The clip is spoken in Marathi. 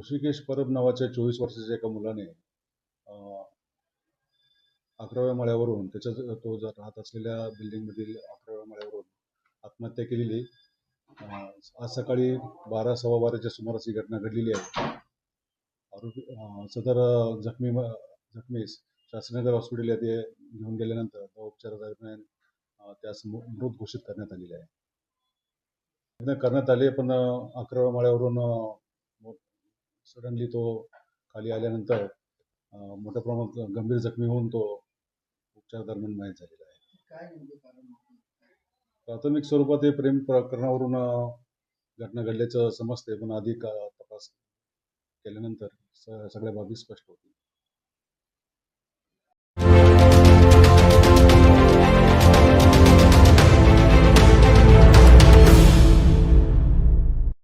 ऋषिकेश परब नावाच्या चोवीस वर्षाच्या एका मुलाने अकराव्या माळ्यावरून त्याच्या तो जर राहत असलेल्या बिल्डिंग मधील अकराव्या माळ्यावरून आत्महत्या केलेली. आज सकाळी बारा सव्वा बाराच्या सुमारास ही घटना घडलेली आहे. आरोपी सदर जखमी जखमीस शासनगर हॉस्पिटल येथे घेऊन गेल्यानंतर त्या उपचारादरम्यान त्यास मृत घोषित करण्यात आलेले आहे. करण्यात आले पण अकराव्या माळ्यावरून सडनली तो खाली आल्यानंतर मोठ्या प्रमाणात गंभीर जखमी होऊन तो उपचार दरम्यान मयत झालेला आहे? प्राथमिक स्वरूपात हे प्रेम प्रकरणावरून घटना घडल्याचं समजते पण अधिक तपास केल्यानंतर सगळ्या बाबी स्पष्ट होतील